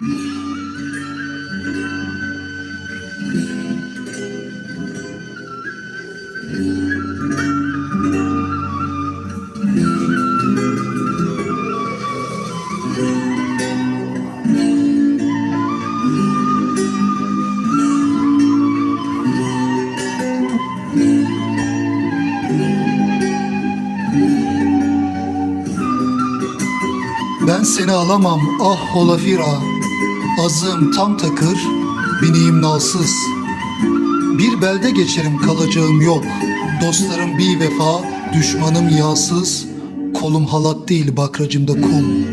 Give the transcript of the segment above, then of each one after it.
Ben seni alamam ah holafira Azığım tam takır, bineğim nalsız Bir belde geçerim kalacağım yok. Dostlarım bir vefa, düşmanım yağsız Kolum halat değil bakracımda kum.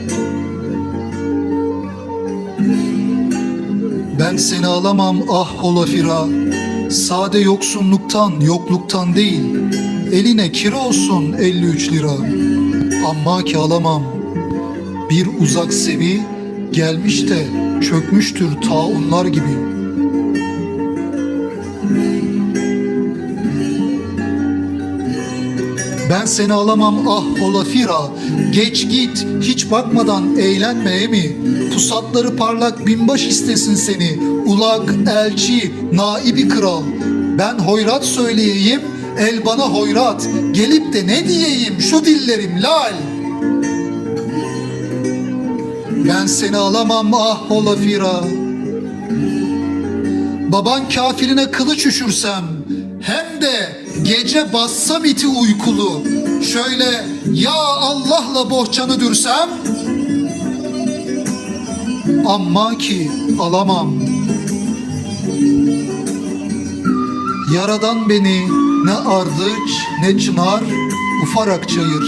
Ben seni alamam ah holafira Sade yoksunluktan, yokluktan değil. Eline kira olsun 53 lira. Amma ki alamam. Bir uzak sevi gelmiş de çökmüştür ta onlar gibi. Ben seni alamam ah holafira Geç git hiç bakmadan eğlenmeye mi Pusatları parlak binbaş istesin seni. Ulak, elçi, naibi kral. Ben hoyrat söyleyeyim El bana hoyrat. Gelip de ne diyeyim şu dillerim lal ben seni alamam ah holafira Baban kafirine kılıç üşürsem Hem de gece bassam iti uykulu. Şöyle ya Allah'la bohçanı dürsem? Amma ki alamam. Yaradan beni ne ardıç ne çınar ufarak çayır.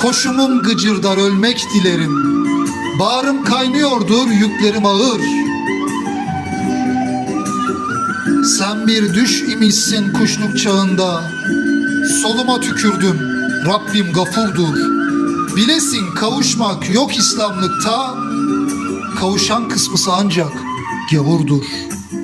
Koşumum gıcırdar ölmek dilerim Bağrım kaynıyordur, yüklerim ağır. Sen bir düş imişsin kuşluk çağında. Soluma tükürdüm, Rabbim gafurdur. Bilesin kavuşmak yok İslamlıkta, kavuşan kısmısı ancak gavurdur.''